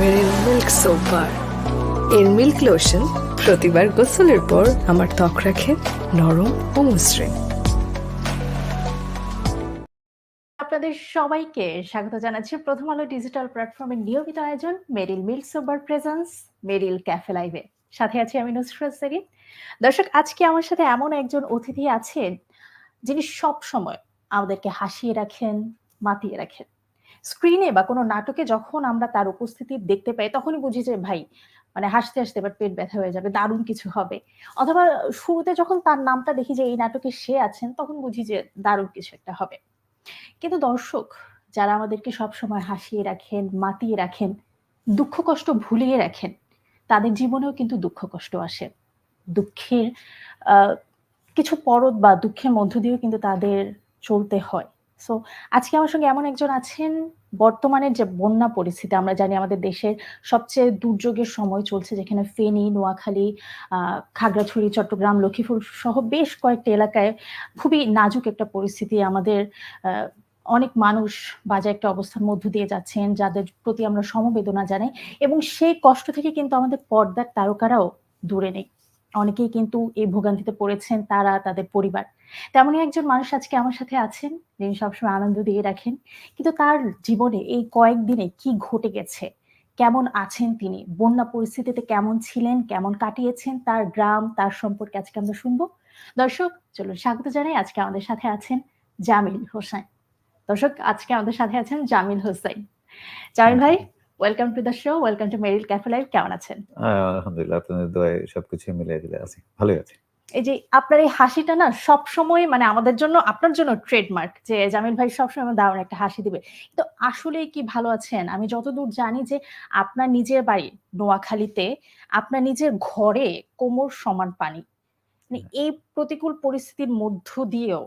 মেরিল milk এর milk lotion প্রতিবার গোসলের পর আমার ত্বক রাখে নরম ও মসৃণ। আপনাদের সবাইকে স্বাগত জানাচ্ছি। প্রথম আলো ডিজিটাল প্ল্যাটফর্মের নিয়মিত আয়োজন, মেরিল মিল্ক সোবার প্রেজেন্স, মেরিল ক্যাফে লাইভে। সাথে আছি আমি নুসরাত সেরিন দর্শক, আজকে আমার সাথে এমন একজন অতিথি আছেন, যিনি সব সময় আমাদেরকে হাসিয়ে রাখেন, মাতিয়ে রাখেন। স্ক্রিনে বা কোনো নাটকে যখন আমরা তার উপস্থিতি দেখতে পাই, তখনই বুঝি যে ভাই মানে হাসতে হাসতে এবার পেট ব্যথা হয়ে যাবে, দারুণ কিছু হবে। অথবা শুরুতে যখন তার নামটা দেখি যে এই নাটকে সে আছেন, তখন বুঝি যে দারুণ কিছু একটা হবে। কিন্তু দর্শক, যারা আমাদেরকে সব সময় হাসিয়ে রাখেন, মাতিয়ে রাখেন, দুঃখ কষ্ট ভুলিয়ে রাখেন, তাদের জীবনেও কিন্তু দুঃখ কষ্ট আসে। দুঃখের কিছু পরত বা দুঃখের মধ্য দিয়েও কিন্তু তাদের চলতে হয়। সো আজকে আমার সঙ্গে এমন একজন আছেন, বর্তমানের যে বন্যা পরিস্থিতি, আমরা জানি আমাদের দেশের সবচেয়ে দুর্যোগের সময় চলছে, যেখানে ফেনী, নোয়াখালী খাগড়াছড়ি, চট্টগ্রাম, লক্ষ্মীপুর সহ বেশ কয়েকটি এলাকায় খুবই নাজুক একটা পরিস্থিতি আমাদের অনেক মানুষ বাজে একটা অবস্থার মধ্য দিয়ে যাচ্ছেন, যাদের প্রতি আমরা সমবেদনা জানাই এবং সেই কষ্ট থেকে কিন্তু আমাদের পর্দার তারকারাও দূরে নেই। অনেকেই কিন্তু এই ভোগান্তিতে পড়েছেন, তারা তাদের পরিবার। তেমনই একজন মানুষ আজকে আমার সাথে আছেন, যিনি সবসময় আনন্দ দিয়ে রাখেন। কিন্তু তার জীবনে এই কয়েকদিনে কি ঘটে গেছে, কেমন আছেন তিনি, বন্যা পরিস্থিতিতে কেমন ছিলেন, কেমন কাটিয়েছেন, তার গ্রাম, তার সম্পর্কে আজকে আমরা শুনব। দর্শক, চলুন স্বাগত জানাই আজকে আমাদের সাথে আছেন জামিল হোসেন দর্শক, আজকে আমাদের সাথে আছেন জামিল হোসেন জামিল ভাই welcome to the show welcome to Meril cafe live কেমন আছেন? আলহামদুলিল্লাহ আপনাদের দোয়ায় সবকিছু মিলে দিলে আছি ভালোই আছি। এই যে আপনার এই হাসিটা না সব সময় মানে আমাদের জন্য আপনার জন্য ট্রেডমার্ক যে জামিল ভাই সবসময় আমার দারুণ একটা হাসি দিবে। তো আসলে কি ভালো আছেন? আমি যতদূর জানি যে আপনার নিজের বাড়ি নোয়াখালীতে আপনার নিজের ঘরে কোমর সমান পানি। মানে এই প্রতিকূল পরিস্থিতির মধ্য দিয়েও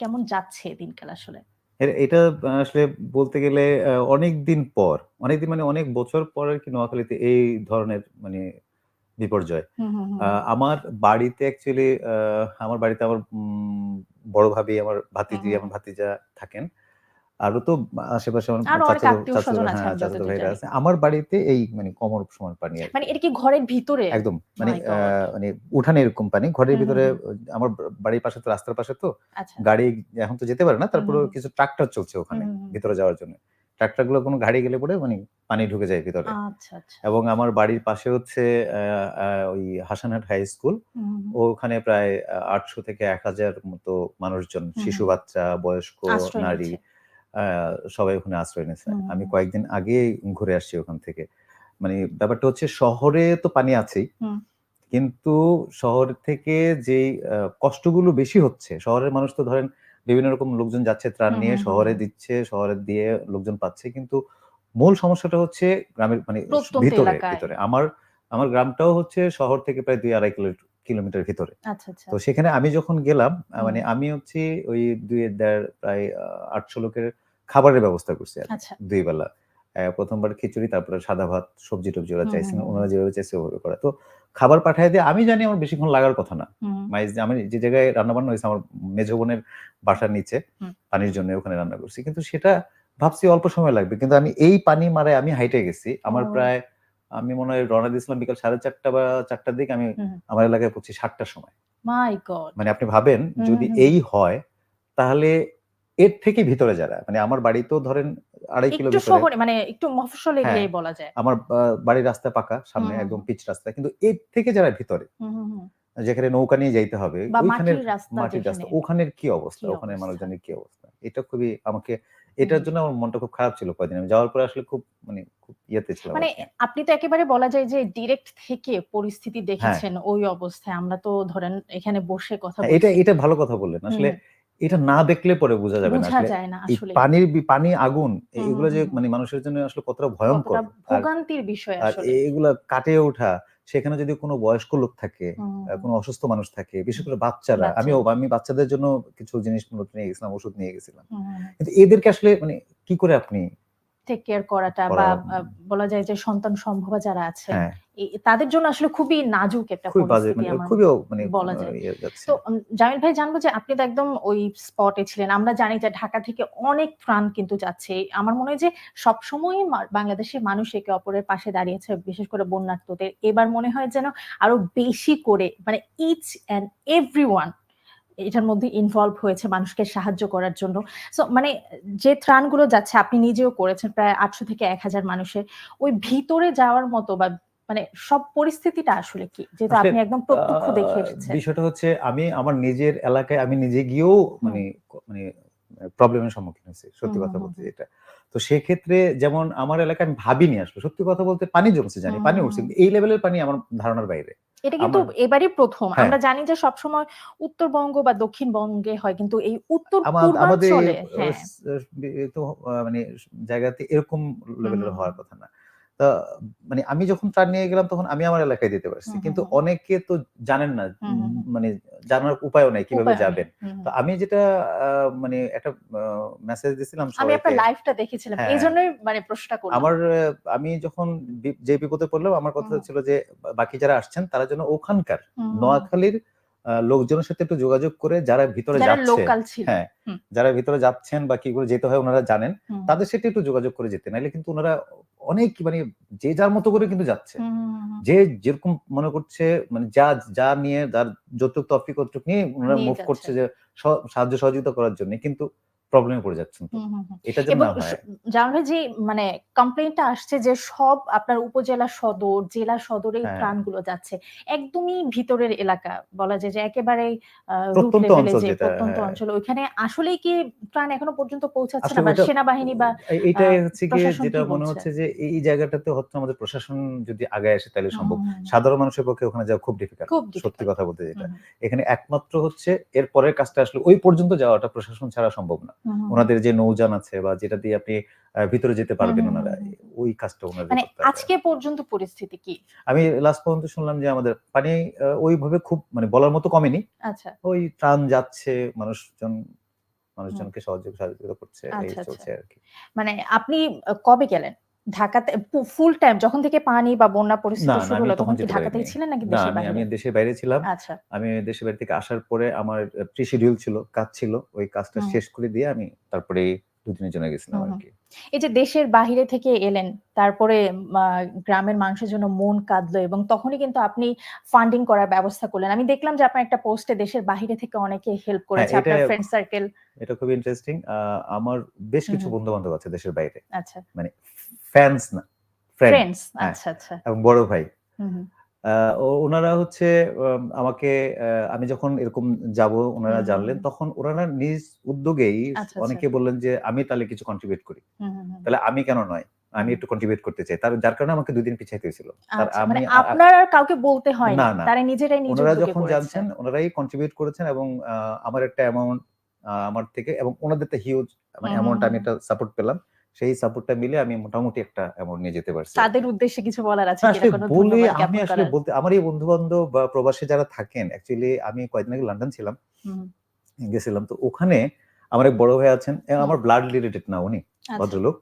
কেমন যাচ্ছে দিনকাল আসলে? এটা আসলে বলতে গেলে অনেক দিন পর অনেক দিন মানে অনেক বছর পর আর কি নোয়াখালীতে এই ধরনের মানে বিপর্যয়। আমার বাড়িতে অ্যাকচুয়ালি আমার বাড়িতে আমার উম, বড় ভাবি আমার ভাতিজি আমার ভাতিজা থাকেন। আরও তো আশেপাশে আছে হ্যাঁ। আছে। আমার বাড়িতে এই মানে কমর সমান পানি মানে এটা কি ঘরের ভিতরে? একদম মানে মানে উঠানে এরকম পানি। ঘরের ভিতরে আমার বাড়ির পাশে তো রাস্তার পাশে তো আচ্ছা। গাড়ি এখন তো যেতে পারে না তারপরে কিছু ট্রাক্টর চলছে ওখানে। ভিতরে যাওয়ার জন্য। ট্রাক্টরগুলো কোনো গাড়ি গেলে পরে মানে পানি ঢুকে যায় ভিতরে। আচ্ছা আচ্ছা। এবং আমার বাড়ির পাশে হচ্ছে ওই হাসানহাট হাই স্কুল। ওখানে প্রায় আটশো থেকে এক হাজার মতো মানুষজন শিশু বাচ্চা বয়স্ক নারী সবাই ওখানে আশ্রয় নিয়েছে। আমি কয়েকদিন আগে ঘুরে আসছি ওখান থেকে। মানে ব্যাপারটা হচ্ছে শহরে তো পানি আছেই কিন্তু শহর থেকে আহ, কষ্টগুলো বেশি হচ্ছে শহরের মানুষ তো ধরেন বিভিন্ন রকম লোকজন যাচ্ছে ত্রাণ নিয়ে শহরে দিচ্ছে শহরে দিয়ে লোকজন পাচ্ছে কিন্তু মূল সমস্যাটা হচ্ছে গ্রামের মানে ভিতরে ভিতরে। আমার আমার গ্রামটাও হচ্ছে শহর থেকে প্রায় দুই আড়াই কিলোমিটার ভিতরে। আচ্ছা আচ্ছা। তো সেখানে আমি যখন গেলাম মানে আমি হচ্ছে ওই দুই দেড় প্রায় আটশো লোকের খাবারের ব্যবস্থা করছি আর আচ্ছা। দুই বেলা। প্রথমবার খিচুড়ি তারপরে সাদা ভাত সবজি টবজি ওরা হুম। ওনারা যেভাবে চাইছে ওভাবে করা। তো খাবার পাঠায় দিয়ে আমি জানি আমার বেশিক্ষণ লাগার কথা না। মাইজ আমি যে জায়গায় রান্না বান্না হয়েছে আমার মেজো বোনের বাসার নিচে পানির জন্য ওখানে রান্না করছি। কিন্তু সেটা ভাবছি অল্প সময় লাগবে। কিন্তু আমি এই পানি মারায় আমি হাইটে গেছি। আমার প্রায় আমি মনে হয় রওনা দিয়েছিলাম বিকাল সাড়ে চারটা বা চারটার দিকে আমি আমার এলাকায় পড়ছি সাতটার সময় মাই গড মানে আপনি ভাবেন যদি। এই হয় তাহলে এর থেকে ভিতরে যারা মানে আমার বাড়ি তো ধরেন আড়াই কিলো শহরে মানে একটু মফস্বল হ্যাঁ। এরিয়াই বলা যায় আমার বাড়ির রাস্তা পাকা সামনে একদম। পিচ রাস্তা কিন্তু এর থেকে যারা ভিতরে। যেখানে নৌকা নিয়ে যাইতে হবে বা ওইখানের মাটির রাস্তা ওখানের কি অবস্থা ওখানে? মানুষজনের কি অবস্থা এটা খুবই আমাকে এটার জন্য আমার মনটা খুব খারাপ ছিল কয়েকদিন। আমি যাওয়ার পরে আসলে খুব মানে খুব ইয়েতে ছিলাম মানে আপনি তো একেবারে বলা যায় যে ডিরেক্ট থেকে পরিস্থিতি হ্যাঁ। দেখেছেন ওই অবস্থায়। আমরা তো ধরেন এখানে বসে কথা হ্যাঁ, এটা এটা ভালো কথা বললেন। আসলে এটা না দেখলে পরে বোঝা যাবে না। আসলে পানির পানি আগুন এগুলো যে মানে মানুষের জন্য আসলে কতটা ভয়ঙ্কর। ভোগান্তির বিষয় আর আসলে। এগুলা কাটিয়ে ওঠা সেখানে যদি কোনো বয়স্ক লোক থাকে কোনো অসুস্থ মানুষ থাকে বিশেষ করে বাচ্চারা। আমি আমি বাচ্চাদের জন্য কিছু জিনিস মূলত নিয়ে গেছিলাম ওষুধ নিয়ে গেছিলাম। কিন্তু এদেরকে আসলে মানে কি করে আপনি টেক কেয়ার করাটা বা বলা যায় যে সন্তান সম্ভবা যারা আছে হ্যাঁ। তাদের জন্য আসলে খুবই নাজুক একটা পরিস্থিতি মানে মানে বলা যায়। ইয়ে তো জামিল ভাই জানব যে আপনি তো একদম ওই স্পটে ছিলেন। আমরা জানি যে ঢাকা থেকে অনেক ত্রাণ কিন্তু যাচ্ছে। আমার মনে হয় যে সবসময় বাংলাদেশের মানুষ একে অপরের পাশে দাঁড়িয়েছে বিশেষ করে বন্যার্থদের। এবার মনে হয় যেন আরও বেশি করে মানে ইচ অ্যান্ড এভরি এটার মধ্যে ইনভলভ হয়েছে মানুষকে সাহায্য করার জন্য। সো মানে যে ত্রাণগুলো যাচ্ছে আপনি নিজেও করেছেন প্রায় আটশো থেকে এক হাজার মানুষের। ওই ভিতরে যাওয়ার মতো বা মানে সব পরিস্থিতিটা আসলে কি? যেহেতু আপনি একদম প্রত্যক্ষ দেখে এসেছেন। বিষয়টা হচ্ছে আমি আমার নিজের এলাকায় আমি নিজে গিয়েও মানে মানে প্রবলেমের সম্মুখীন হয়েছি সত্যি কথা বলতে যেটা। তো সেক্ষেত্রে যেমন আমার এলাকায় আমি ভাবিনি আসলে সত্যি কথা বলতে পানি জমছে জানি পানি উঠছে এই লেভেলের পানি আমার ধারণার বাইরে। এটা কিন্তু এবারই প্রথম। হ্যাঁ। আমরা জানি যে সবসময় উত্তরবঙ্গ বা দক্ষিণবঙ্গে হয় কিন্তু এই উত্তর আমা- আমাদের হ্যাঁ। মানে জায়গাতে এরকম লেভেলের হওয়ার কথা না। তা মানে আমি যখন ত্রাণ নিয়ে গেলাম তখন আমি আমার এলাকায় দিতে পারছি কিন্তু অনেকে তো জানেন না। মানে জানার উপায়ও নাই কীভাবে যাবেন। তো আমি যেটা আহ, মানে একটা মেসেজ দিছিলাম আমি আপনার লাইভটা দেখেছিলাম হ্যাঁ। এই জন্যই মানে প্রশ্নটা করলাম আমার আমি যখন যে বিপদে পড়লাম আমার কথা। ছিল যে বাকি যারা আসছেন তারা যেন ওখানকার নোয়াখালীর লোকজনের সাথে একটু যোগাযোগ করে যারা ভিতরে যাচ্ছে হ্যাঁ যারা ভিতরে যাচ্ছেন বা কি করে যেতে হয় ওনারা জানেন তাদের সাথে একটু যোগাযোগ করে যেতে নাহলে কিন্তু ওনারা অনেক মানে যে যার মতো করে কিন্তু যাচ্ছে। যে যেরকম মনে করছে মানে যা যা নিয়ে যার যতটুক তফিক অতটুক নিয়ে ওনারা মুভ করছে যে সাহায্য সহযোগিতা করার জন্য কিন্তু প্রবলেমে পড়ে যাচ্ছেন। এটা যেন না হয় জানো ভাই যে মানে কমপ্লেনটা আসছে যে সব আপনার উপজেলা সদর জেলা সদরে এই হ্যাঁ। যাচ্ছে একদমই ভিতরের এলাকা বলা যায় যে একেবারে প্রত্যন্ত অঞ্চল যেটা, প্রত্যন্ত হ্যাঁ। অঞ্চল ওইখানে আসলেই কি ত্রাণ এখনও পর্যন্ত পৌঁছাচ্ছে না বা সেনাবাহিনী বা এ- এইটাই আহ, হচ্ছে প্রশাসন যেটা মনে হচ্ছে যে এই জায়গাটাতে হচ্ছে আমাদের প্রশাসন যদি আগে আসে তাহলে সম্ভব। সাধারণ মানুষের পক্ষে ওখানে যাওয়া খুব ডিফিকাল্ট সত্যি কথা বলতে যেটা এখানে একমাত্র হচ্ছে এর পরের কাজটা আসলে ওই পর্যন্ত যাওয়াটা প্রশাসন ছাড়া সম্ভব না। ওনাদের যে নৌজান আছে বা যেটা দিয়ে আপনি ভিতরে যেতে পারবেন ওনারা ওই কাজটা ওনাদের মানে আজকে পর্যন্ত পরিস্থিতি কি? আমি লাস্ট পর্যন্ত শুনলাম যে আমাদের পানি ওইভাবে খুব মানে বলার মতো কমেনি। আচ্ছা। ওই ত্রাণ যাচ্ছে মানুষজন মানুষজনকে সহযোগ সহযোগিতা করছে এই আচ্ছা, চলছে আর কি। মানে আপনি কবে গেলেন? ঢাকাতে ফুল টাইম যখন থেকে পানি বা বন্যা পরিস্থিতি শুরু হলো তখন কি ঢাকাতেই ছিলেন নাকি দেশের আমি আমি দেশের বাইরে ছিলাম। আচ্ছা। আমি দেশের বাড়ি থেকে আসার পরে আমার প্রি শিডিউল ছিল কাজ ছিল ওই কাজটা শেষ করে দিয়ে আমি তারপরে দুদিনের জন্য গেছিলাম আর কি এই যে দেশের বাহিরে থেকে এলেন তারপরে গ্রামের মানুষের জন্য মন কাঁদলো এবং তখনই কিন্তু আপনি ফান্ডিং করার ব্যবস্থা করলেন। আমি দেখলাম যে আপনার একটা পোস্টে দেশের বাহিরে থেকে অনেকে হেল্প করেছে হ্যাঁ, আপনার ফ্রেন্ড সার্কেল এটা খুব ইন্টারেস্টিং আমার বেশ কিছু বন্ধু বান্ধব আছে দেশের বাইরে। আচ্ছা। মানে ফ্যান্স না ফ্রেন্ড ফ্রেন্ডস হ্যাঁ। আচ্ছা আচ্ছা। এবং বড় ভাই। ওনারা হচ্ছে আমাকে আমি যখন এরকম যাব ওনারা জানলেন তখন ওনারা নিজ উদ্যোগেই আচ্ছা, আচ্ছা। অনেকে বললেন যে আমি তাহলে কিছু কন্ট্রিবিউট করি। তাহলে আমি কেন নয়? আমি একটু কন্ট্রিবিউট করতে চাই। তার যার কারণে আমাকে দুই দিন পিছাইতে হয়েছিল। তার আচ্ছা, মানে আমি আপনার আর কাউকে বলতে হয় না। তারা নিজেরাই নিজে ওনারা যখন জানছেন ওনারাই কন্ট্রিবিউট করেছেন এবং আমার একটা অ্যামাউন্ট আমার থেকে এবং ওনাদের একটা হিউজ মানে অ্যামাউন্ট আমি একটা সাপোর্ট পেলাম। সেই সাপোর্টটা মিলে আমি মোটামুটি একটা অ্যামাউন্ট নিয়ে যেতে পারছি তাদের উদ্দেশ্যে কিছু বলার আছে না, কিনা বলে আমি আসলে বলতে আমার এই বন্ধু বান্ধব বা প্রবাসী যারা থাকেন অ্যাকচুয়ালি আমি কয়েকদিন আগে লন্ডন ছিলাম। গেছিলাম। তো ওখানে আমার এক বড় ভাই আছেন আমার ব্লাড রিলেটেড না উনি আচ্ছা, ভদ্রলোক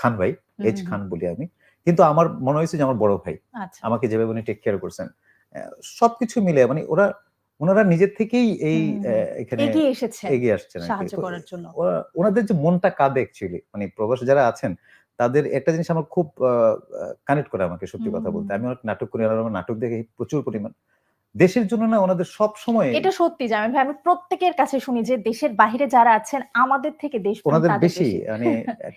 খান ভাই এইচ খান বলি আমি। কিন্তু আমার মনে হয়েছে যে আমার বড় ভাই আচ্ছা। আমাকে যেভাবে উনি টেক কেয়ার করছেন সবকিছু মিলে মানে ওরা ওনারা নিজের থেকেই এই এখানে এগিয়ে এসেছে এগিয়ে আসছেন সাহায্য করার জন্য। ওনাদের যে মনটা কাঁদে অ্যাকচুয়ালি মানে প্রবাসী যারা আছেন তাদের একটা জিনিস আমার খুব কানেক্ট করে আমাকে সত্যি কথা বলতে। আমি অনেক নাটক করি আর আমার নাটক দেখে প্রচুর পরিমাণ। দেশের জন্য না ওনাদের সব সময় এটা সত্যি জামিল ভাই আমি প্রত্যেকের কাছে শুনি যে দেশের বাইরে যারা আছেন আমাদের থেকে দেশ ওনাদের বেশি মানে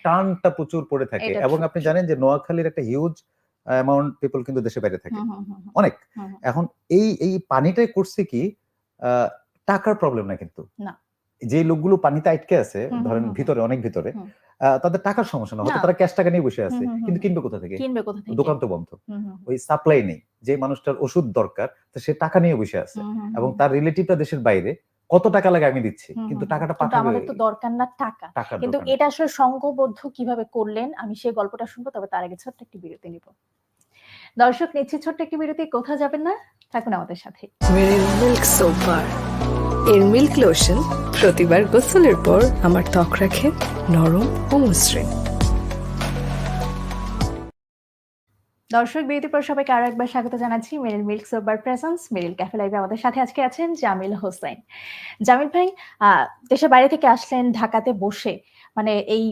টানটা প্রচুর পড়ে থাকে। এবং আপনি জানেন যে নোয়াখালীর একটা হিউজ অ্যামাউন্ট পিপল কিন্তু দেশের বাইরে থাকে। অনেক। এখন এই এই পানিটাই করছে কি টাকার প্রবলেম না কিন্তু। যে লোকগুলো পানিতে আটকে আছে ধরেন ভিতরে অনেক ভিতরে তাদের টাকার সমস্যা না। হয়তো তারা ক্যাশ টাকা নিয়ে বসে আছে কিন্তু কিনবে কোথা থেকে? কিনবে কোথা থেকে? দোকান তো বন্ধ। ওই সাপ্লাই নেই। যে মানুষটার ওষুধ দরকার তো সে টাকা নিয়ে বসে আছে। এবং তার রিলেটিভটা দেশের বাইরে কত টাকা লাগে আমি দিচ্ছি? কিন্তু টাকাটা পাঠাবে আমাদের তো দরকার না টাকা। কিন্তু এটা আসলে সংঘবদ্ধ কীভাবে করলেন আমি সেই গল্পটা শুনব তবে তার আগে ছোট্ট একটি বিরতি নিব। দর্শক নিচ্ছে ছোট্ট একটি বিরতি। কোথাও যাবেন না? থাকুন আমাদের সাথে। মিল্ক সোপার এর মিল্ক লোশন প্রতিবার গোসলের পর আমার ত্বক রাখে নরম ও মসৃণ। দর্শক বিরতির পর সবাইকে আরও একবার স্বাগত জানাচ্ছি। মেরিল মিল্ক সোবার প্রেজেন্স মেরিল ক্যাফে লাইভে আমাদের সাথে আজকে আছেন জামিল হোসেন। জামিল ভাই দেশের বাইরে থেকে আসলেন ঢাকাতে বসে। মানে এই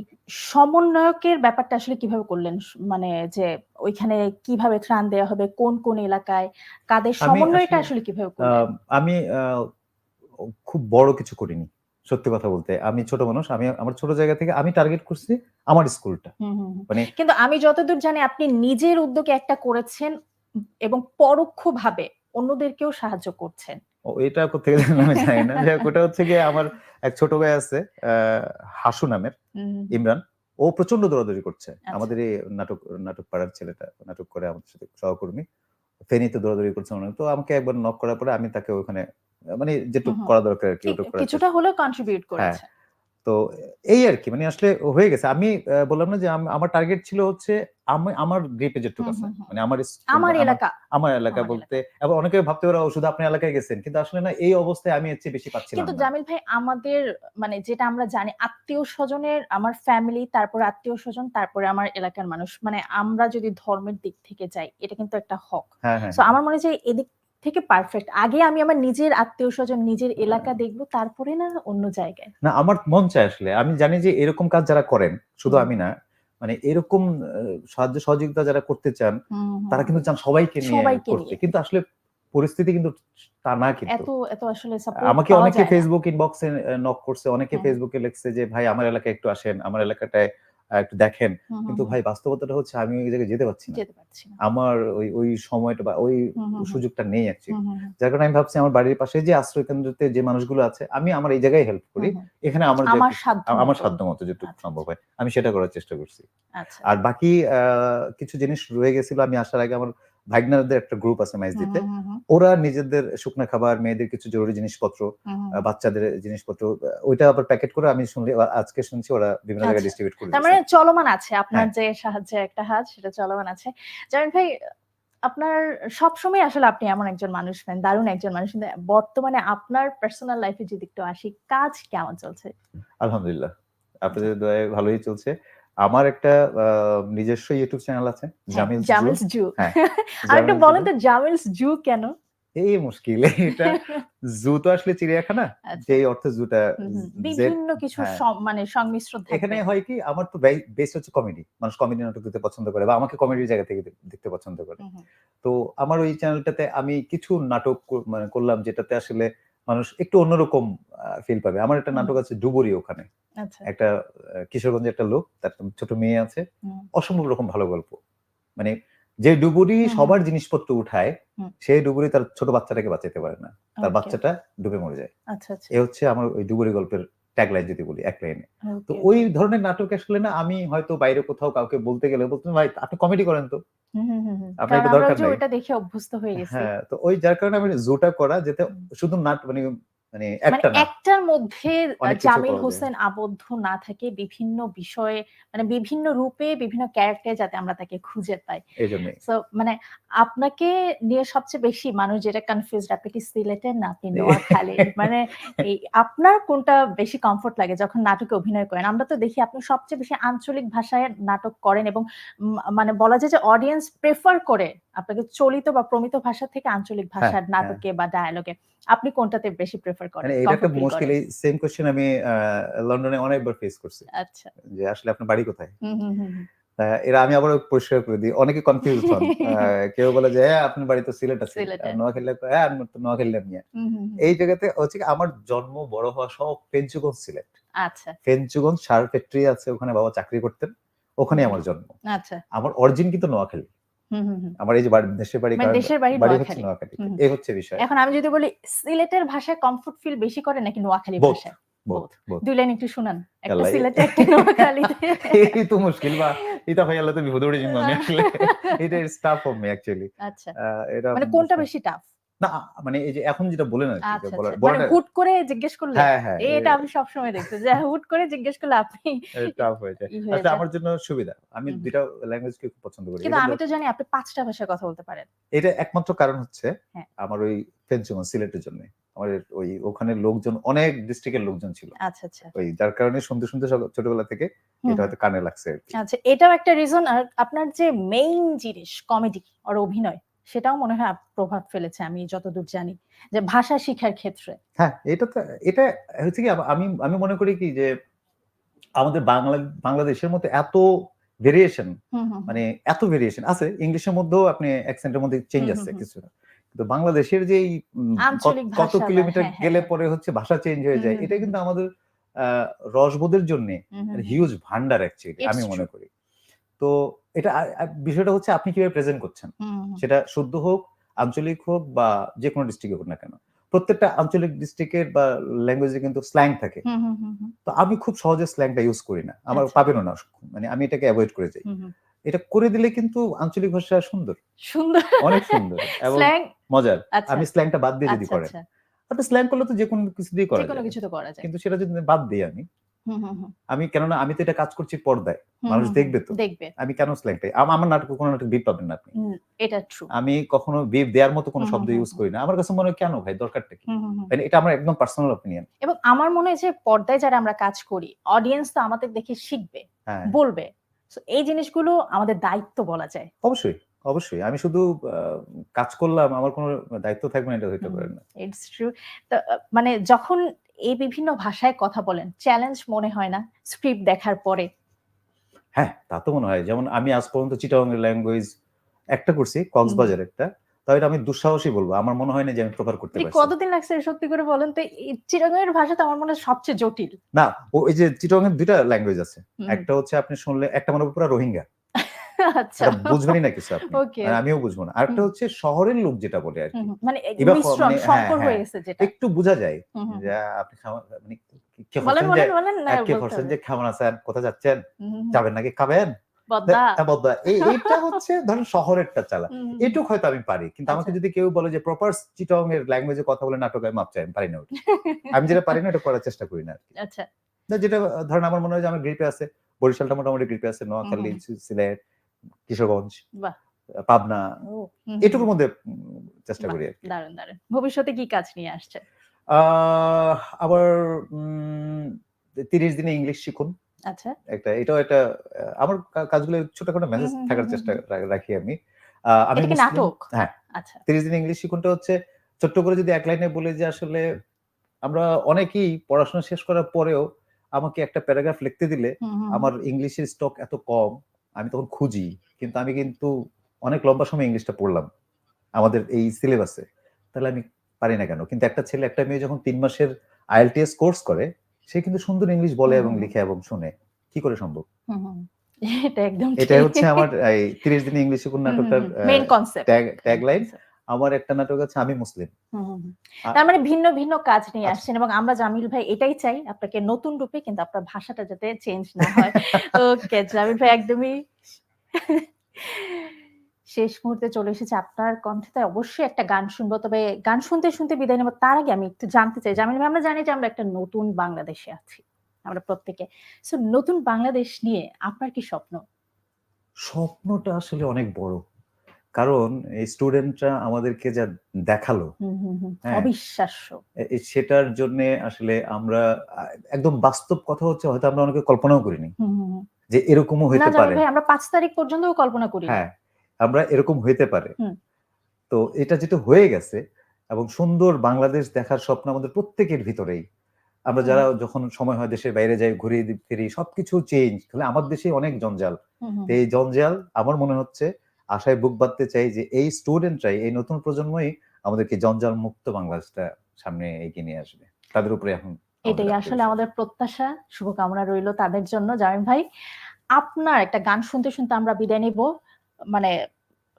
সমন্বয়কের ব্যাপারটা আসলে কীভাবে করলেন? মানে যে ওইখানে কীভাবে ত্রাণ দেওয়া হবে? কোন কোন এলাকায়? কাদের সমন্বয়টা আসলে, কীভাবে আমি খুব বড় কিছু করিনি সত্যি কথা বলতে। আমি ছোট মানুষ আমি আমার ছোট জায়গা থেকে আমি টার্গেট করছি আমার স্কুলটা। মানে কিন্তু আমি যতদূর জানি আপনি নিজের উদ্যোগে একটা করেছেন এবং পরোক্ষভাবে অন্যদেরকেও সাহায্য করছেন। এটা কোথেকে নামে জানি না যাই ওটা হচ্ছে গিয়ে আমার এক ছোট ভাই আছে আহ, হাসু নামের ইমরান। ও প্রচণ্ড দৌড়াদৌড়ি করছে। আচ্ছা। আমাদের এই নাটক নাটক পাড়ার ছেলেটা নাটক করে আমাদের সাথে সহকর্মী। ফেনীতে দৌড়াদৌড়ি করছে মনে তো আমাকে একবার নক করার পরে আমি তাকে ওখানে মানে যেটুকু। করা দরকার আর কি কিছুটা হলেও কন্ট্রিবিউট করেছে। তো এই আর কি মানে আসলে হয়ে গেছে। আমি বললাম না যে আমার টার্গেট ছিল হচ্ছে আমি আমার গ্রিপে যেটুকু আছে। মানে আমার আমার এলাকা। আমার এলাকা বলতে এবং অনেকে ভাবতে পারে "ও, শুধু আপনি এলাকায় গেছেন? কিন্তু আসলে না এই অবস্থায় আমি এর বেশি পাচ্ছিলাম কিন্তু। জামিল ভাই আমাদের মানে যেটা আমরা জানি আত্মীয় স্বজনের আমার ফ্যামিলি তারপরে আত্মীয় স্বজন তারপরে আমার এলাকার মানুষ। মানে আমরা যদি ধর্মের দিক থেকে যাই এটা কিন্তু একটা হক। হ্যাঁ হ্যাঁ। তো আমার মনে হয় যে এদিক থেকে পারফেক্ট আগে আমি আমার নিজের আত্মীয় স্বজন নিজের এলাকা দেখব তারপরে না অন্য জায়গায়? না আমার মন চায় আসলে। আমি জানি যে এরকম কাজ যারা করেন শুধু আমি না মানে এরকম সাহায্য সহযোগিতা যারা করতে চান তারা কিন্তু চান সবাইকে নিয়ে করতে। কিন্তু আসলে পরিস্থিতি কিন্তু তা না কিন্তু। এত এত আসলে আমাকে অনেকে। ফেসবুক ইনবক্সে নক করছে অনেকে। ফেসবুকে লিখছে যে ভাই আমার এলাকায় একটু আসেন আমার এলাকাটায় একটু দেখেন। কিন্তু ভাই বাস্তবতাটা হচ্ছে আমি ওই জায়গায় যেতে পারছি না। আমার ওই ওই সময়টা বা ওই। সুযোগটা নেই অ্যাকচুয়ালি যার কারণে আমি ভাবছি আমার বাড়ির পাশে যে আশ্রয় কেন্দ্রতে যে মানুষগুলো আছে আমি আমার এই জায়গায় হেল্প করি। এখানে আমার আমার সাধ্য মতো। যেটুকু আচ্ছা, সম্ভব হয় আমি সেটা করার চেষ্টা করছি। আচ্ছা। আর বাকি আহ, কিছু জিনিস রয়ে গেছিল আমি আসার আগে আমার ভাগনাদের একটা গ্রুপ আছে হুম, হুম, ওরা নিজেদের শুকনা খাবার মেয়েদের কিছু জরুরি জিনিসপত্র বাচ্চাদের জিনিসপত্র ওইটা আবার প্যাকেট করে আমি শুনলি আজকে শুনছি ওরা বিভিন্ন জায়গায় আচ্ছা। ডিস্ট্রিবিউট করে তার মানে। চলমান আছে আপনার হ্যাঁ। যে সাহায্যে একটা হাত সেটা চলমান আছে। জামিল ভাই আপনার সবসময় আসলে আপনি এমন একজন মানুষ নেন দারুণ একজন মানুষ কিন্তু বর্তমানে আপনার পার্সোনাল লাইফে যদি একটু আসি কাজ কেমন চলছে? আলহামদুলিল্লাহ। আপনাদের দয়ায় ভালোই চলছে। আমার একটা নিজস্ব ইউটিউব চ্যানেল আছে জামিল জামিলস জু। হ্যাঁ, আর একটু বলেন তো জামিলস জু কেন? এই মুশকিল এটা জু তো আসলে চিড়িয়াখানা আচ্ছা। যে অর্থে জুটা বিভিন্ন কিছু হ্যাঁ। মানে সংমিশ্রণ এখানে হয় কি আমার তো বেস হচ্ছে কমেডি মানুষ কমেডি নাটক দেখতে পছন্দ করে বা আমাকে কমেডির জায়গা থেকে দেখতে পছন্দ করে। তো আমার ওই চ্যানেলটাতে আমি কিছু নাটক মানে করলাম যেটাতে আসলে মানুষ একটু অন্যরকম ফিল পাবে। আমার একটা নাটক আছে ডুবুরি ওখানে। আচ্ছা। একটা কিশোরগঞ্জে কিশোরগঞ্জের একটা লোক তার ছোট মেয়ে আছে। অসম্ভব রকম ভালো গল্প। মানে যে ডুবুরি সবার জিনিসপত্র উঠায় সেই ডুবুরি তার ছোট বাচ্চাটাকে বাঁচাতে পারে না। তার বাচ্চাটা ডুবে মরে যায়। আচ্ছা আচ্ছা। এ হচ্ছে আমার ওই ডুবুরি গল্পের ট্যাগ লাইন যদি বলি এক লাইনে তো ওই ধরনের নাটক আসলে না আমি হয়তো বাইরে কোথাও কাউকে বলতে গেলে বলতে ভাই আপনি কমেডি করেন তো। আপনার এটা দরকার নেই নাই। ওটা দেখে অভ্যস্ত হয়ে গেছি হ্যাঁ তো ওই যার কারণে আমি জোটা করা যেতে শুধু নাট মানে মানে মানে একটা একটার মধ্যে জামিল হোসেন আবদ্ধ না থাকে বিভিন্ন বিষয়ে মানে বিভিন্ন রূপে বিভিন্ন ক্যারেক্টার যাতে আমরা তাকে খুঁজে পাই। সো মানে আপনাকে নিয়ে সবচেয়ে বেশি মানুষ যেটা কনফিউজড আপনি কি সিলেটের না? আপনি নোয়াখালী মানে এই আপনার কোনটা বেশি কমফোর্ট লাগে যখন নাটকে অভিনয় করেন? আমরা তো দেখি আপনি সবচেয়ে বেশি আঞ্চলিক ভাষায় নাটক করেন এবং মানে বলা যায় যে অডিয়েন্স প্রেফার করে আপনাকে চলিত বা প্রমিত ভাষা থেকে আঞ্চলিক ভাষার হ্যাঁ। নাটকে বা ডায়ালগে আপনি কোনটাতে বেশি প্রেফার করেন? মানে এটা মুশকিল এই সেম কোশ্চেন আমি লন্ডনে অনেকবার ফেস করছি। আচ্ছা। যে আসলে আপনার বাড়ি কোথায়? এরা আমি আবার পরিষ্কার করে দিই অনেকে কনফিউজ হন। কেউ বলে যে হ্যাঁ আপনার বাড়ি তো সিলেট আছে। নোয়াখালী হ্যাঁ আমি তো নোয়াখালী নিয়ে। এই জায়গাতে হচ্ছে আমার জন্ম বড় হওয়া সব ফেঞ্চুগঞ্জ সিলেট। আচ্ছা। ফেঞ্চুগঞ্জ সার ফ্যাক্টরি আছে ওখানে বাবা চাকরি করতেন ওখানে আমার জন্ম। আচ্ছা। আমার অরিজিন কিন্তু নোয়াখালী। আমার এই যে দেশের বাড়ি মানে দেশের বাড়ি বাড়ি হচ্ছে নোয়াখালী। এই হচ্ছে বিষয়। এখন আমি যদি বলি সিলেটের ভাষায় কমফোর্ট ফিল বেশি করে নাকি নোয়াখালী. ভাষায়? দুই লাইন একটু শুনান। একটা আল্লাহ। সিলেটে একটা নোয়াখালীতে। এই তো মুশকিল বা এটা ভাই আল্লাহ তো বিপদ উঠে আমি আসলে এটা স্টাফ ফর মি অ্যাকচুয়ালি আচ্ছা এটা মানে কোনটা বেশি টাফ না মানে এই যে এখন যেটা বলেন আর কি, আচ্ছা আচ্ছা। মানে বলাটা- হুট করে জিজ্ঞেস করলে? হ্যাঁ হ্যাঁ এটা আমি সবসময় দেখছি যে হুট করে জিজ্ঞেস করলে আপনি টাফ হয়ে যায়। হয়ে যায়। আমার জন্য সুবিধা। আমি হুম। দুইটা ল্যাঙ্গুয়েজকে খুব পছন্দ করি। কিন্তু আমি তো জানি আপনি পাঁচটা ভাষায় কথা বলতে পারেন। এটা একমাত্র কারণ হচ্ছে হ্যাঁ। আমার ওই ফেঞ্চুমন সিলেটের জন্য। আমার ওই ওখানে লোকজন অনেক ডিস্ট্রিক্টের লোকজন ছিল। আচ্ছা আচ্ছা। ওই যার কারণে শুনতে শুনতে ছোটবেলা থেকে এটা হয়তো কানে লাগছে আচ্ছা এটাও একটা রিজন আর আপনার যে মেইন জিনিস কমেডি আর অভিনয় সেটাও মনে হয় প্রভাব ফেলেছে আমি যতদূর জানি যে ভাষা শিখার ক্ষেত্রে। হ্যাঁ এটা তো এটা হচ্ছে কি আমি আমি মনে করি কি যে আমাদের বাংলা বাংলাদেশের মধ্যে এত ভেরিয়েশন মানে এত ভেরিয়েশন আছে ইংলিশের মধ্যেও আপনি অ্যাকসেন্টের মধ্যে চেঞ্জ আছে। কিছু কিন্তু বাংলাদেশের যে কত- কিলোমিটার হ্যাঁ, হ্যাঁ, গেলে হ্যাঁ। পরে হচ্ছে ভাষা চেঞ্জ হয়ে যায় এটা কিন্তু আমাদের আহ, রসবোধের জন্য হিউজ ভান্ডার অ্যাকচুয়ালি আমি মনে করি। তো এটা বিষয়টা হচ্ছে আপনি কীভাবে প্রেজেন্ট করছেন? সেটা শুদ্ধ হোক আঞ্চলিক হোক বা যে কোনো ডিস্ট্রিক্টে হোক না কেন। প্রত্যেকটা আঞ্চলিক ডিস্ট্রিক্টের বা ল্যাঙ্গুয়েজে কিন্তু স্ল্যাং থাকে। তো আমি খুব সহজে স্ল্যাংটা ইউজ করি না। আমার আচ্ছা। পাবেনও না। মানে আমি এটাকে অ্যাভয়েড করে যাই। এটা করে দিলে কিন্তু আঞ্চলিক ভাষা সুন্দর। সুন্দর। অনেক সুন্দর এবং স্ল্যাং মজার। আচ্ছা। আমি স্ল্যাংটা বাদ দিয়ে যদি আচ্ছা করেন। আচ্ছা। আপনি স্ল্যাং করলে তো যে কোনো কিছু দিয়ে করা যায়। কিছু তো করা যায়। কিন্তু সেটা যদি বাদ দিই আমি আমি কেননা আমি তো এটা কাজ করছি পর্দায়। মানুষ দেখবে তো। দেখবে। আমি কেন স্ল্যাংটাই আমার নাটক কোনো নাটক বিপ পাবেন না আপনি। এটা ট্রু আমি কখনো বিপ দেওয়ার মতো কোনো শব্দ ইউজ করি না। আমার কাছে মনে হয় কেন ভাই? দরকারটা কি। মানে এটা আমার একদম পার্সোনাল অপিনিয়ন এবং আমার মনে হয় যে পর্দায় যারা আমরা কাজ করি অডিয়েন্স তো আমাদের দেখে শিখবে হ্যাঁ। বলবে। এই জিনিসগুলো আমাদের দায়িত্ব বলা যায়। অবশ্যই অবশ্যই। আমি শুধু কাজ করলাম আমার কোনো দায়িত্ব থাকবে না এটা হইতে পারে না। ইটস ট্রু মানে যখন এই বিভিন্ন ভাষায় কথা বলেন। চ্যালেঞ্জ মনে হয় না স্ক্রিপ্ট দেখার পরে। হ্যাঁ তা তো মনে হয়। যেমন আমি আজ পর্যন্ত চিটাং ল্যাঙ্গুয়েজ একটা করছি কক্সবাজার একটা। তাও এটা আমি দুঃসাহসী বলব। আমার মনে হয় না যে আমি প্রপার করতে পারছি। কতদিন লাগছে সত্যি করে বলেন তো? চিরাঙ্গের ভাষা তো আমার মনে হয় সবচেয়ে জটিল। না ও এই যে চিটাং এর দুইটা ল্যাঙ্গুয়েজ আছে। একটা হচ্ছে আপনি শুনলে একটা মানে পুরো রোহিঙ্গা। আচ্ছা বুঝবেনই না কিছু আপনি. মানে আমিও বুঝব না। আরেকটা হচ্ছে শহরের লোক যেটা বলে আর কি। মানে মিশ্রণ মানে হ্যাঁ, সংকর হয়ে। গেছে যেটা। একটু বোঝা যায় যে আপনি মানে কে বলেন বলেন বলেন না কে করছেন যে কেমন আছেন কোথায় যাচ্ছেন? হুম, হুম, হুম। যাবেন নাকি খাবেন? বদ্দা। বদ্দা। এই এইটা হচ্ছে ধরেন শহরেরটা চালা। এটুক হয়তো আমি পারি কিন্তু আমাকে আচ্ছা। যদি কেউ বলে যে প্রপার চিটং এর ল্যাঙ্গুয়েজে কথা বলে নাটক আমি মাপ চাই আমি পারি না। আমি যেটা পারি না এটা করার চেষ্টা করি না আচ্ছা। না, যেটা ধরেন আমার মনে হয় যে আমার গ্রিপে আছে বরিশালটা মোটামুটি গ্রিপে আছে নোয়াখালী সিলেট কিশোরগঞ্জ পাবনা এটুকুর মধ্যে চেষ্টা করি আর দারুণ ভবিষ্যতে কি কাজ নিয়ে আসছে আবার তিরিশ দিনে ইংলিশ শিখুন। আচ্ছা। একটা এটাও একটা আমার কাজগুলো ছোটখাটো মেসেজ থাকার চেষ্টা রাখি আমি। আমি নাটক? হ্যাঁ। আচ্ছা। তিরিশ দিন ইংলিশ শিখুনটা হচ্ছে ছোট্ট করে যদি এক লাইনে বলে যে আসলে আমরা অনেকেই পড়াশোনা শেষ করার পরেও আমাকে একটা প্যারাগ্রাফ লিখতে দিলে আমার ইংলিশের স্টক এত কম। আমি তখন খুঁজি কিন্তু আমি কিন্তু অনেক লম্বা সময় ইংলিশটা পড়লাম আমাদের এই সিলেবাসে তাহলে আমি পারি না কেন? কিন্তু একটা ছেলে একটা মেয়ে যখন তিন মাসের আইএলটিএস কোর্স করে সে কিন্তু সুন্দর ইংলিশ বলে এবং লিখে এবং শুনে। কি করে সম্ভব। এটা একদম এটা হচ্ছে আমার এই তিরিশ দিন ইংলিশ শিখুন নাটকটার মেইন কনসেপ্ট ট্যাগ লাইন আমার একটা নাটক আছে আমি মুসলিম। তার মানে ভিন্ন ভিন্ন কাজ নিয়ে আচ্ছা। আসছেন এবং আমরা জামিল ভাই এটাই চাই আপনাকে নতুন রূপে কিন্তু আপনার ভাষাটা যাতে চেঞ্জ না হয়। ওকে জামিল ভাই একদমই শেষ মুহূর্তে চলে এসেছে আপনার কণ্ঠে তাই অবশ্যই একটা গান শুনব। তবে গান শুনতে শুনতে বিদায় নেব। তার আগে আমি একটু জানতে চাই জামিল ভাই আমরা জানি যে আমরা একটা নতুন বাংলাদেশে আছি আমরা প্রত্যেকে। সো নতুন বাংলাদেশ নিয়ে আপনার কি স্বপ্ন? স্বপ্নটা আসলে অনেক বড়। কারণ এই স্টুডেন্টরা আমাদেরকে যা দেখাল। হ্যাঁ। অবিশ্বাস্য। সেটার জন্য আসলে আমরা একদম বাস্তব কথা হচ্ছে হয়তো আমরা অনেকে কল্পনাও করিনি। যে এরকমও হইতে পারে। আমরা পাঁচ তারিখ পর্যন্ত কল্পনা করি হ্যাঁ আমরা এরকম হইতে পারে। তো এটা যেটা হয়ে গেছে এবং সুন্দর বাংলাদেশ দেখার স্বপ্ন আমাদের প্রত্যেকের ভিতরেই। আমরা যারা যখন সময় হয় দেশের বাইরে যাই ঘুরে ফিরি সবকিছু চেঞ্জ তাহলে আমার দেশে অনেক জঞ্জাল। এই জঞ্জাল আমার মনে হচ্ছে আশায় বুক বাঁধতে চাই যে এই স্টুডেন্টরাই এই নতুন প্রজন্মই আমাদেরকে জঞ্জাল মুক্ত বাংলাদেশটা সামনে এগিয়ে নিয়ে আসবে। তাদের উপরে এখন এটাই আসলে আমাদের প্রত্যাশা। শুভকামনা রইল তাদের জন্য। জামিল ভাই আপনার একটা গান শুনতে শুনতে আমরা বিদায় নিব। মানে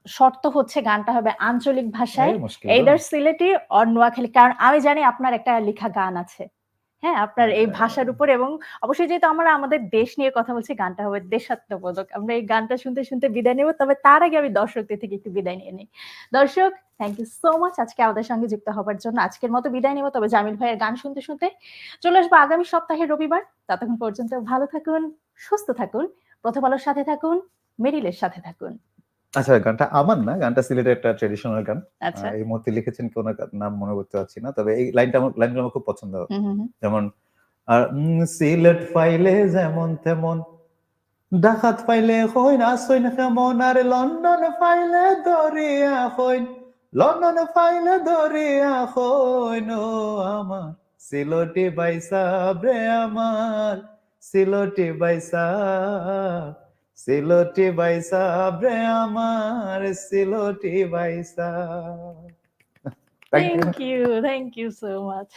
শর্ত হচ্ছে গানটা হবে আঞ্চলিক ভাষায়। Either Sylheti or Noakhali. কারণ আমি জানি আপনার একটা লেখা গান আছে। হ্যাঁ আপনার এই ভাষার উপর এবং অবশ্যই যেহেতু আমরা আমাদের দেশ নিয়ে কথা বলছি গানটা হবে দেশাত্মবোধক। আমরা এই গানটা শুনতে শুনতে বিদায় নেব তবে তার আগে আমি দর্শকদের থেকে একটু বিদায় নিয়ে নিই। দর্শক থ্যাংক ইউ সো মাচ আজকে আমাদের সঙ্গে যুক্ত হবার জন্য। আজকের মতো বিদায় নেব তবে জামিল ভাইয়ের গান শুনতে শুনতে চলে আসব আগামী সপ্তাহে রবিবার। ততক্ষণ পর্যন্ত ভালো থাকুন সুস্থ থাকুন প্রথম আলোর সাথে থাকুন মেরিলের সাথে থাকুন। আচ্ছা গানটা আমার না গানটা সিলেটের একটা ট্রেডিশনাল গান। আচ্ছা। এই মুহূর্তে লিখেছেন কোন নাম মনে করতে পারছি না তবে এই লাইনটা আমার লাইনগুলো আমার খুব পছন্দ। যেমন আর সিলেট ফাইলে যেমন তেমন ডাকাত ফাইলে হইন আসইন কেমন আর লন্ডন ফাইলে দরিয়া হইন লন্ডন ফাইলে দরিয়া হইন আমার। সিলটি বাইসা রে আমার সিলটি বাইসা সিলটি বাইসা রে আমার সিলোটি বাইসা thank you thank you so much